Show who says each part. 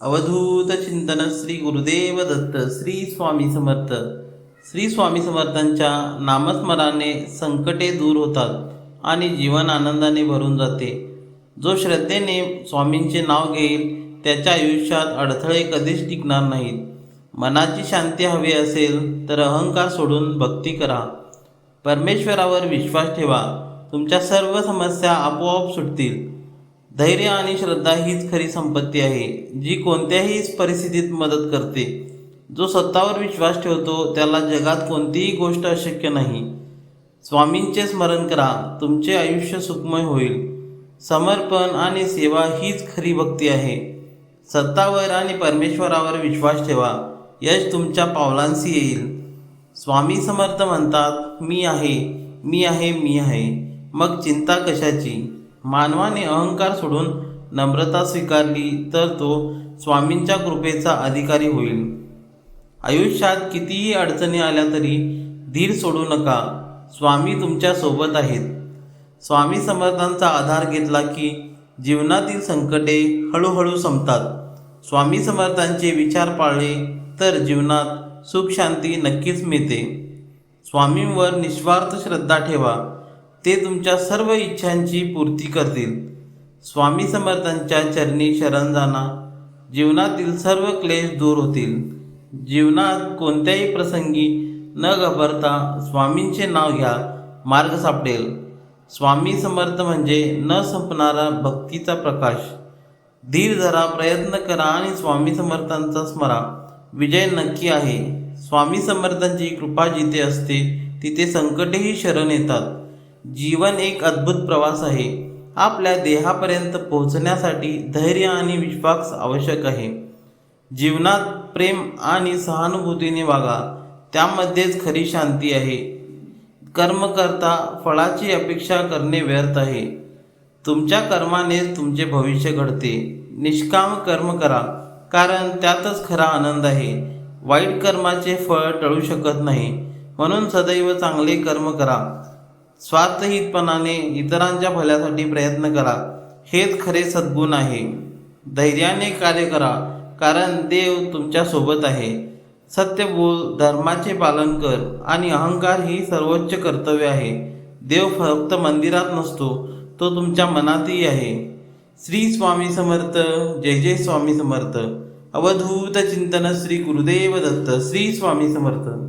Speaker 1: अवधूत चिंतन श्री गुरुदेव दत्त श्री स्वामी समर्थ. श्री स्वामी समर्थांच्या नामस्मराने संकटे दूर होतात आणि जीवन आनंदाने भरून जाते. जो श्रद्धेने स्वामींचे नाव घेईल त्याच्या आयुष्यात अडथळे कधीच टिकणार नाहीत. मनाची शांती हवी असेल तर अहंकार सोडून भक्ती करा. परमेश्वरावर विश्वास ठेवा. तुमच्या सर्व समस्या आपोआप सुटतील. धैर्य आणि श्रद्धा हीच खरी संपत्ती आहे जी कोणत्याही परिस्थितीत मदत करते. जो स्वतःवर विश्वास ठेवतो त्याला जगात कोणतीही गोष्ट अशक्य नाही. स्वामींचे स्मरण करा तुमचे आयुष्य सुखमय होईल. समर्पण आणि सेवा हीच खरी भक्ती आहे. सत्तावर आणि परमेश्वरावर विश्वास ठेवा यश तुमच्या पावलांशी येईल. स्वामी समर्थ म्हणतात मी आहे मी आहे मी आहे. मग चिंता कशाची? मानवाने अहंकार सोडून नम्रता स्वीकारली तर तो स्वामींच्या कृपेचा अधिकारी होईल. आयुष्यात कितीही अडचणी आल्या तरी धीर सोडू नका. स्वामी तुमच्यासोबत आहेत. स्वामी समर्थांचा आधार घेतला की जीवनातील संकटे हळूहळू संपतात. स्वामी समर्थांचे विचार पाळले तर जीवनात सुख शांती नक्कीच मिळते. स्वामींवर निस्वार्थ श्रद्धा ठेवा. ते तुमच्या सर्व इच्छांची पूर्ती करतील. स्वामी समर्थांच्या चरणी शरण जाना जीवनातील सर्व क्लेश दूर होतील. जीवनात कोणत्याही प्रसंगी न घाबरता स्वामींचे नाव घ्या. मार्ग सापडेल. स्वामी समर्थ म्हणजे न संपणारा भक्तीचा प्रकाश. धीर धरा प्रयत्न करा आणि स्वामी समर्थांचा स्मरा. विजय नक्की आहे. स्वामी समर्थांची कृपा जिथे असते तिथे संकटेही शरण येतात. जीवन एक अद्भुत प्रवास आहे. आपल्या देहापर्यंत पोहोचण्यासाठी धैर्य आणि विश्वास आवश्यक आहे. जीवनात प्रेम आणि सहानुभूतीने वागा. त्यामध्येच खरी शांती आहे. कर्म करता फळाची अपेक्षा करणे व्यर्थ आहे. तुमच्या कर्मानेच तुमचे भविष्य घडते. निष्काम कर्म करा कारण त्यातच खरा आनंद आहे. वाईट कर्माचे फळ टळू शकत नाही. म्हणून सदैव चांगले कर्म करा. स्वार्थहितपणाने इतरांच्या भल्यासाठी प्रयत्न करा. हेच खरे सद्गुण आहे. धैर्याने कार्य करा कारण देव तुमच्यासोबत आहे. सत्य बोल धर्माचे पालन कर आणि अहंकार ही सर्वोच्च कर्तव्य आहे. देव फक्त मंदिरात नसतो तो तुमच्या मनातही आहे. श्री स्वामी समर्थ जय जय स्वामी समर्थ. अवधूत चिंतन श्री गुरुदेव दत्त श्री स्वामी समर्थ.